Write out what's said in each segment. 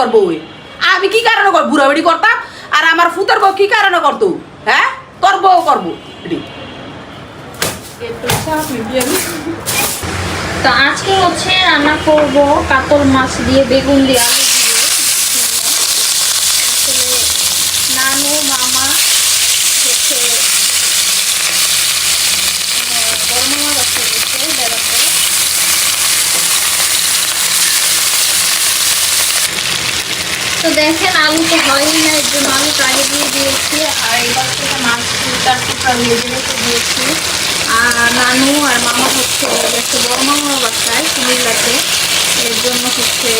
তোর বউয়ে। আমি কি কারণে কর বুড়া বুড়ি করতাম? আর আমার ফুতের বউ কি কারণে করতো? হ্যাঁ? তোর বউ করব। তো আজকে হচ্ছে রান্না করব কাতল মাছ দিয়ে বেগুন দিয়ে আলু দিয়ে আসলে নানু মামা হচ্ছে আহ, বড় মামা বাচ্চা গেছে বেড়াতে তো দেখেন আলু তো হয়নি না, এর জন্য আগে দিয়ে দিয়েছি। আর এবার থেকে মাছ রেখে দিয়েছি। আর নানু আর মামা হচ্ছে গেছে বড় মামার বাসায়, কুমিল্লাতে। এর জন্য হচ্ছে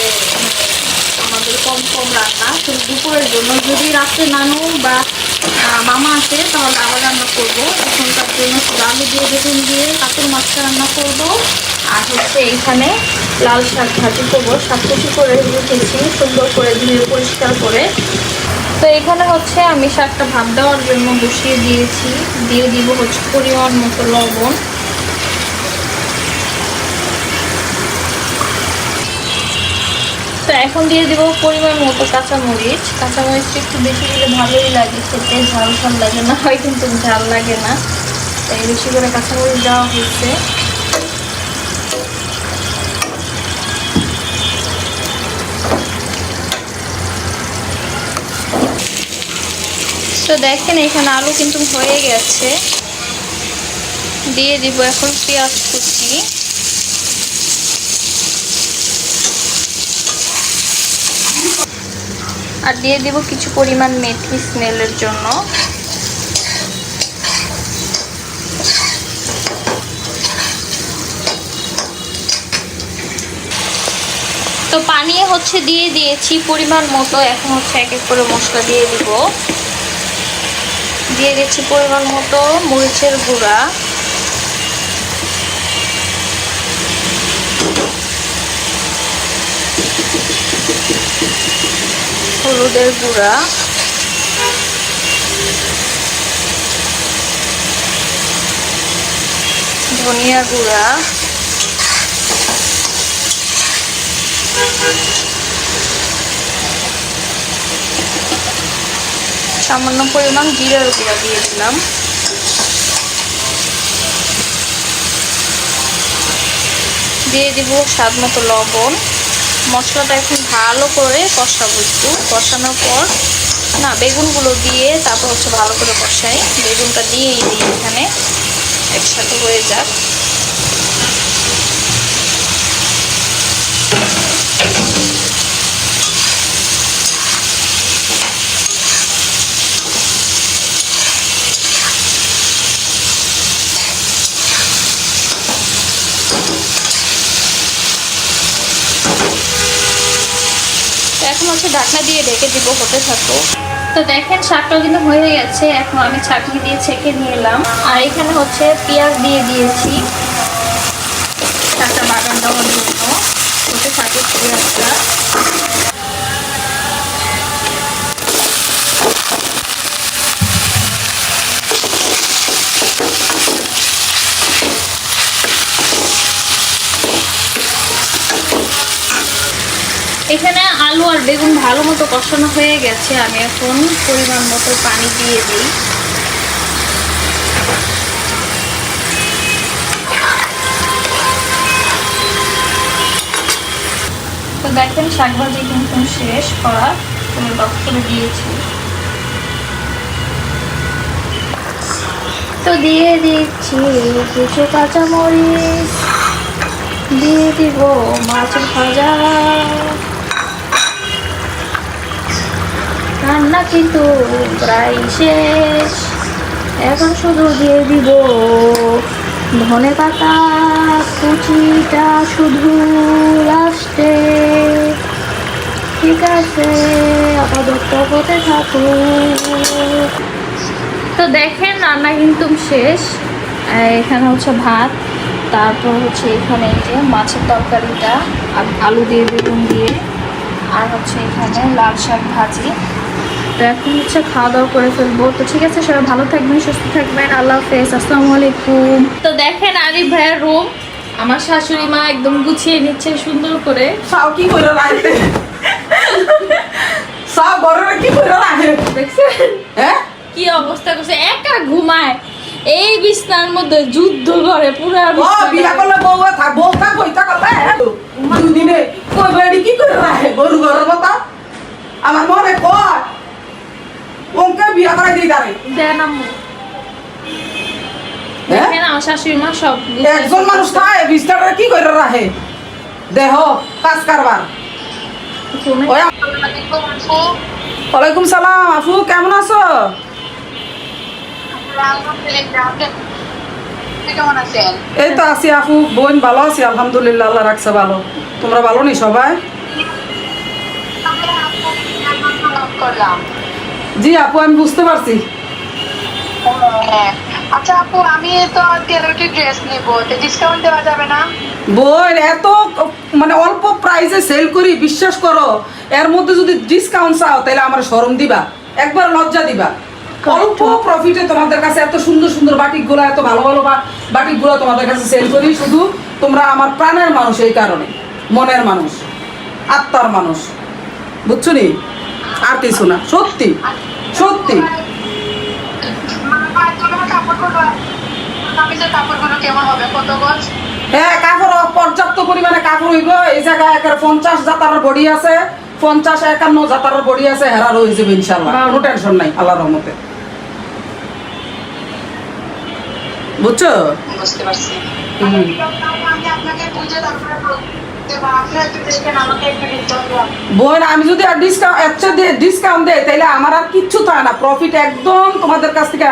আমাদের কম কম রান্না। শুধু দুপুরের জন্য যদি রাত্রে নানু বা মামা আসে, তাহলে আবার রান্না করব। এখনকার জন্য আলু দিয়ে বেগুন দিয়ে কাতল মাছটা রান্না করব। আর হচ্ছে এইখানে লাল শাক ভাজি করব। শাক কিছু করে রেখেছি, সুন্দর করে ধুয়ে পরিষ্কার করে। তো এখানে হচ্ছে আমি শাকটা ভাত দেওয়ার জন্য বসিয়ে দিয়েছি। দিয়ে দিব হচ্ছে পরিমাণ মতো লবণ। তো এখন দিয়ে দিব পরিমাণ মতো কাঁচামরিচ। কাঁচামরিচটা একটু বেশি দিলে ভালোই লাগে খেতে। ঝাল ঝাল লাগে না হয়, কিন্তু ঝাল লাগে না। তাই বেশি করে কাঁচামরিচ দেওয়া হয়েছে। তো দেখেন, এখানে আলু কিন্তু হয়ে গেছে। দিয়ে দিব এখন পেঁয়াজ কুচি। আর দিয়ে দিব কিছু পরিমাণ মেথি স্মেলের জন্য। তো পানি হচ্ছে দিয়ে দিয়েছি পরিমাণ মতো। এখন হচ্ছে এক এক করে মশলা দিয়ে দিব। দিয়ে দিচ্ছি পরিমাণ মতো মরিচের গুঁড়া। হলুদের গুঁড়া। ধনিয়া গুঁড়া। সামান্য পরিমাণ জিরার গুঁড়া দিয়ে দিলাম দিয়ে দিব স্বাদ মতো লবণ। মশলাটা এখন ভালো করে কষাবো একটু। কষানোর পর, না, বেগুনগুলো দিয়ে তারপর হচ্ছে ভালো করে কষাই। বেগুনটা দিয়েই দিই এখানে। একসাথে হয়ে যাক। ঢাকনা দিয়ে ঢেকে দিব হতে থাকো। তো দেখেন শাকটা কিন্তু হয়ে গেছে। এখন আমি ছাঁকি দিয়ে ছেঁকে নিয়ে এলাম। আর এখানে হচ্ছে পেঁয়াজ দিয়ে দিয়েছি। শাকটা বাগান দেওয়ার জন্য হতে থাকে পেঁয়াজটা এখানে আলু আর বেগুন ভালো মতো কষানো হয়ে গেছে, আমি এখন পরিমাণ মতো পানি দিয়ে দিই। তো দেখেন শাকভাজি কিন্তু শেষ করা তুমি করে দিয়েছি। তো দিয়ে দিচ্ছি কিছু কাঁচামরিচ। দিয়ে দিব মাছ ভাজা। রান্না কিন্তু প্রায় শেষ। এখন শুধু দিয়ে দিব ধনে পাতা, কুচিটা শুধু লাস্টে ঠিক আছে, আপাতত হতে থাকুক তো দেখেন রান্না কিন্তু শেষ। এখানে হচ্ছে ভাত, তারপর হচ্ছে এখানে এই যে মাছের তরকারিটা, আলু দিয়ে বেগুন দিয়ে, আর হচ্ছে এখানে লাল শাক ভাজি। তো এখন হচ্ছে খাওয়া দাওয়া করে ফেলব। তো ঠিক আছে সবাই ভালো থাকবেন সুস্থ থাকবেন। আল্লাহ হাফেজ। আসসালামু আলাইকুম। তো দেখেন আরিফ ভাইয়ের রুম আমার শাশুড়ি মা একদম গুছিয়ে নিচ্ছে সুন্দর করে। তাও কি করে রাখতে দেখছেন? হ্যাঁ? কি অবস্থা করছে? একা ঘুমায়। এই বিছনার মধ্যে যুদ্ধ করে পুরা ও বিয়া করলে বউ থাক বউ থাক করলে দুদিনে কই বেড়ি কি করে রাখে গরু ঘরের মতো। আমার মনে ওকে বিয়া করাই দিই তারে দেন আম্মু। হ্যাঁ? দেখেন আমার শাশুড়ি মা সব একজন মানুষ থাকে বিস্তারে কি করে রাখে? দেহ কাজ কারবার। ওয়ালাইকুম সালাম আফু কেমন আছো? এই তো আছি আফু বোন ভালো আছি আলহামদুলিল্লাহ আল্লাহ রাখছে ভালো। তোমরা ভালো নি সবাই? করলাম। জি আপু আমি বুঝতে পারছি। হ্যাঁ। আচ্ছা আপু আমি তো তেরোটি ড্রেস নিব ডিসকাউন্ট দেওয়া যাবে না? বোন এত মানে অল্প প্রাইসে সেল করি বিশ্বাস করো এর মধ্যে যদি ডিসকাউন্ট চাও তাহলে আমার শরম দিবা একবার লজ্জা দিবা। অল্প প্রফিটে তোমাদের কাছে এত সুন্দর সুন্দর বাটিকগুলো এত ভালো ভালো বাটিকগুলো তোমাদের কাছে সেল করি শুধু তোমরা আমার প্রাণের মানুষ এই কারণে মনের মানুষ আত্মার মানুষ বুঝছ নি? আর কিছু না সত্যি সত্যি। হ্যাঁ কাপড় পর্যাপ্ত পরিমাণে কাপড় হইব। এই জায়গায় একের পঞ্চাশ জাতারের বডি আছে পঞ্চাশ একান্ন জাতারের বডি আছে হেরা রয়ে যাবে ইনশাল্লাহ কোনো টেনশন নাই আল্লাহ রহমতে। বুঝছ? বুঝতে পারছি। বোন, আমি যদি আর ডিসকাউন্ট একটা ডিসকাউন্ট দেয় তাহলে আমার আর কিচ্ছু থাকে না। প্রফিট একদম তোমাদের কাছ থেকে।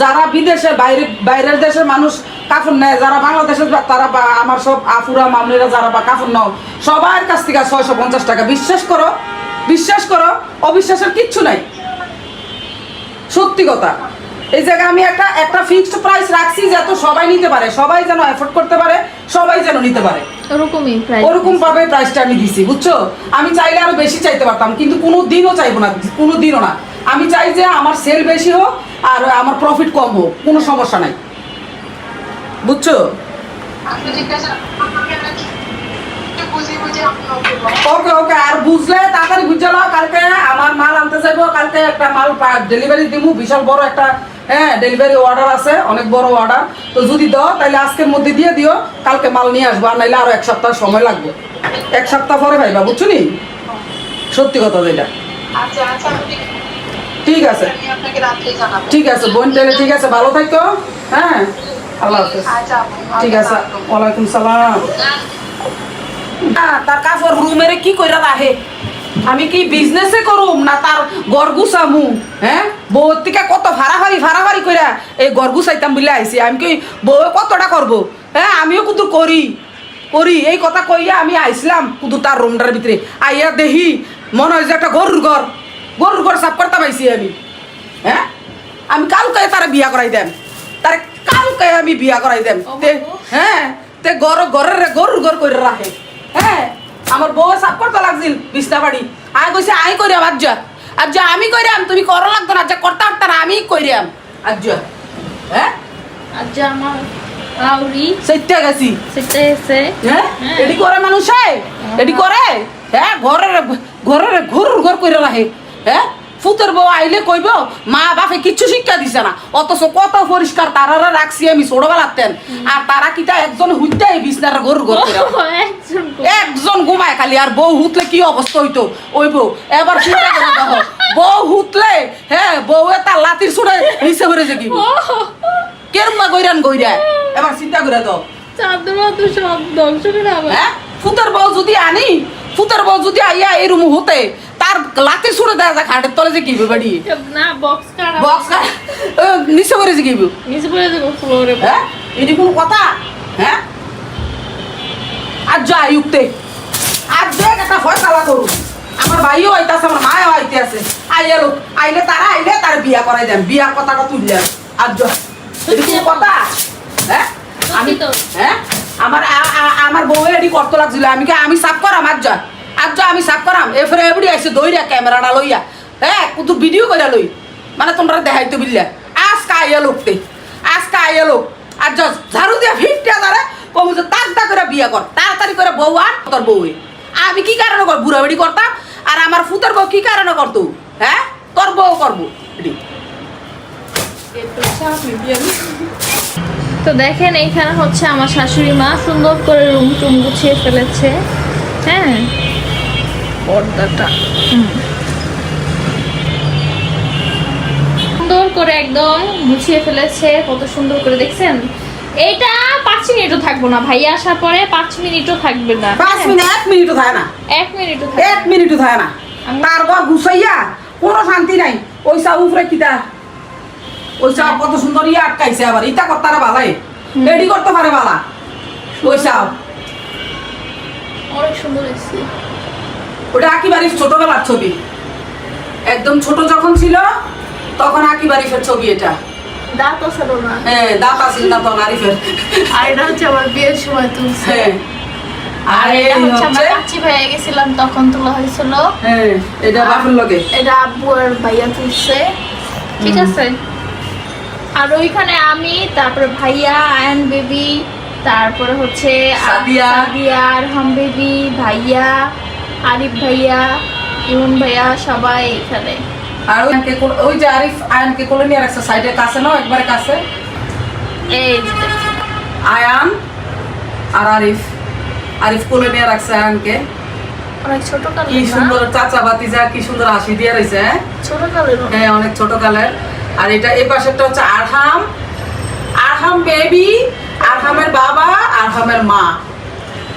যারা বিদেশে বাইরে বাইরের দেশের মানুষ কাপড় নেয়, যারা বাংলাদেশের তারা বা আমার সব আফুরা মামলিরা যারা বা কাপড় নাও, সবার কাছ থেকে ছয়শো পঞ্চাশ টাকা। বিশ্বাস করো বিশ্বাস করো, অবিশ্বাসের কিচ্ছু নাই। সত্যি কথা। এই জায়গায় আমি একটা একটা ফিক্সড প্রাইস রাখছি যাতে সবাই নিতে পারে। সবাই যেন এফোর্ড করতে পারে, সবাই যেন নিতে পারে। ওরকমই প্রায় ওরকম ভাবে প্রাইসটা আমি দিছি বুঝছ? আমি চাইলে আরও বেশি চাইতে পারতাম কিন্তু কোনো দিনও চাইব না কোনো দিনও না। আমি চাই যে আমার সেল বেশি হোক আর আমার প্রফিট কম হোক কোনো সমস্যা নাই। বুঝছ? ওকে ওকে আর বুঝলে তাড়াতাড়ি বুঝে নাও কালকে আমার মাল আনতে যাইবো কালকে একটা মাল ডেলিভারি দিব বিশাল বড় একটা হ্যাঁ ডেলিভারি অর্ডার আছে অনেক বড় অর্ডার তো যদি দাও তাহলে আজকের মধ্যে দিয়ে দিও কালকে মাল নিয়ে আসব আর নাইলে আরও এক সপ্তাহ সময় লাগবে। এক সপ্তাহ পরে ভাইবা বুঝছ নি? সত্যি কথা যেটা। আচ্ছা আচ্ছা ঠিক আছে। ঠিক আছে। বোন তাহলে ঠিক আছে ভালো থাকো। হ্যাঁ? আল্লাহ হাফেজ। আচ্ছা ঠিক আছে ওয়ালাইকুম সালাম। না তার কাপড় রুমেরে কি কইরা রাখে? আমি কি বিজনেসে করুম না তার গরগুসামু হ্যাঁ? বউর থেকে কত ফাড়াফাড়ি ফাড়াফাড়ি কইরা এই গরগুসাইতাম বলে আইছি। আমি কি বউ কতটা করব? হ্যাঁ আমিও কুতু করি। করি। এই কথা কইয়া আমি আইছিলাম কুতু তার রুমটার ভিতরে। আইয়া দেখি মনে হয় যে একটা গরুর ঘর। গরুর ঘর সাফ করতে পাইছি আমি। হ্যাঁ? আমি কালকে তারা বিয়া করাই দেন তার কালকে আমি বিয়া করাই দেন হ্যাঁ তে গর ঘরের গরুর ঘর করে রাখে। হ্যাঁ? আমার বউ সাপ করতে লাগছিল বিছনা বাড়ি। আয় কইছে আই করিয়াম আজ যা আর যা আমি করিয়াম তুমি করো লাগতো না যা করতে পারতাম না আমি করিয়াম আজ যা হ্যাঁ? যা আমার আউরি সেইটা গেছি। সেটা এসে। হ্যাঁ? হ্যাঁ। এডি করে মানুষ? এডি করে? হ্যাঁ ঘরের ঘরের ঘুর ঘর করে রাখে। হ্যাঁ? ফুতের বউ আইলে কইব মা বাপে কিচ্ছু শিক্ষা দিছে না। অথচ কত পরিষ্কার তারা রাখছি আমি ছোটবেলাতেন আর তারা কিটা একজন হুইতে বিছনার গরুর ঘর একজন ঘুমায়। খালি আর বউ হুতলে কি অবস্থা হইতো? ওই বউ এবার চিন্তা করে দেখো বউ হুতলে হ্যাঁ বউ তার লাতির সুরে নিচে ভরে যে কি কেরমা গইরান গইরা? এবার চিন্তা করে দাও। চাদর তো সব ধ্বংস করে হ্যাঁ ফুতের বউ যদি আনি ফুতের বউ যদি আইয়া এই রুম হতে তার লাতে ছুড়ে দেয় যায় খাটের তলে যে কিবে বাড়ি। না বক্স কাটা বক্স নিচে করে যে কিবে নিচে পড়ে যাব ফ্লোরে হ্যাঁ? এটি কোনো কথা? হ্যাঁ? আর যাই উঠতে আর দেখ একটা ফয়সালা করুন আমার ভাইও আইতাছে আমার মায়ও আইতে আছে আইয়া লোক আইলে তারা আইলে তার বিয়া করাই দেন। বিয়ার কথাটা তুললে আর যা। এটি কোনো কথা? হ্যাঁ? আমি তো। হ্যাঁ? আমার আমার বউ এডি করতে লাগছিল। আমি কি আমি সাফ করাম? আজ যা। আজ যা আমি সাফ করাম। এরপরে এবড়ি আইসে দইরা ক্যামেরাটা লইয়া। হ্যাঁ কুতু ভিডিও কইরা লই। মানে তোমরা দেখাইতো বিল্লা আজকে আইয়া লোকতে আজকে আইয়া লোক। আর ঝাড়ু দিয়া ফিফটি হাজারে কমু যে তাক করে বিয়ে কর। তাড়াতাড়ি করে বউ আর তোর বউয়ে। আমি কি কারণে কর বুড়া বেড়ি করতাম? আর আমার ফুতের বউ কি কারণে করতো? হ্যাঁ তোর বউ করব। তো দেখেন, এইখানে হচ্ছে আমার শাশুড়ি মা সুন্দর করে রুম টুম গুছিয়ে ফেলেছে। হ্যাঁ? পর্দাটা। সুন্দর করে একদম গুছিয়ে ফেলেছে কত সুন্দর করে দেখছেন? এইটা পাঁচ মিনিটও থাকব না ভাইয়া আসার পরে পাঁচ মিনিটও থাকবে না। পাঁচ? মিনিট এক মিনিটও থাকে না। এক মিনিটও এক মিনিটও থাকে না। আমি- তার ঘর গুছাইয়া কোনো শান্তি নাই। ওইসা উপরে কিতা? ওইসা কত সুন্দর ইয়ে আটকাইছে আবার। ইটা করতারা বালাই। রেডি করতে পারে বালা। ওইসা অনেক সুন্দর এসেছে ওটা ছোটবেলার ছবি। একদম ছোট যখন ছিল তখন আকিবারিফের ছবি এটা। না হ্যাঁ দাঁত আসিল না তখন আরিফের আর এটা হচ্ছে আমার বিয়ের সময় তুলছে। হ্যাঁ। আর আর এটা হচ্ছে আমরা কাচ্চি ভাইয়া গেছিলাম তখন তোলা হয়েছিল। হ্যাঁ এটা বাপের লগে। এটা আব্বু আর ভাইয়া তুলছে। ঠিক আছে? আর ওইখানে আমি তারপরে ভাইয়া আয়ন বেবি তারপরে হচ্ছে সাদিয়া। আরহাম বেবি ভাইয়া আরিফ ভাইয়া ইমন ভাইয়া সবাই এখানে। আর ওই ওই যে আরিফ আয়নকে কোলে নিয়ে রাখছে সাইডে কাছে না একবারে কাছে। এই আয়ান আর আরিফ। আরিফ কোলে নিয়ে রাখছে আয়ানকে। অনেক ছোট কি সুন্দর চাচা বাতিজা কি সুন্দর হাসি দিয়ে রয়েছে হ্যাঁ? ছোট কালের হ্যাঁ অনেক ছোট কালের আর এটা এই পাশেরটা হচ্ছে আরহাম। আরহাম বেবি আরহামের বাবা আরহামের মা।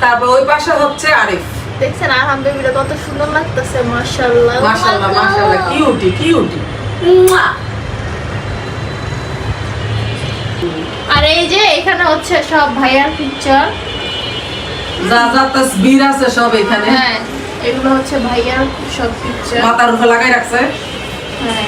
তারপর ওই পাশে হচ্ছে আরিফ। দেখছেন বেবিটা কত সুন্দর লাগতেছে মাশাআল্লাহ। মাশাআল্লাহ মাশাআল্লাহ কিউটি কিউটি। আর এই যে এখানে হচ্ছে সব ভাইয়ার পিকচার যা যা তসবির আছে সব এখানে। হ্যাঁ এগুলো হচ্ছে ভাইয়ার সব পিকচার মাথার উপরে লাগাই রাখছে। হ্যাঁ।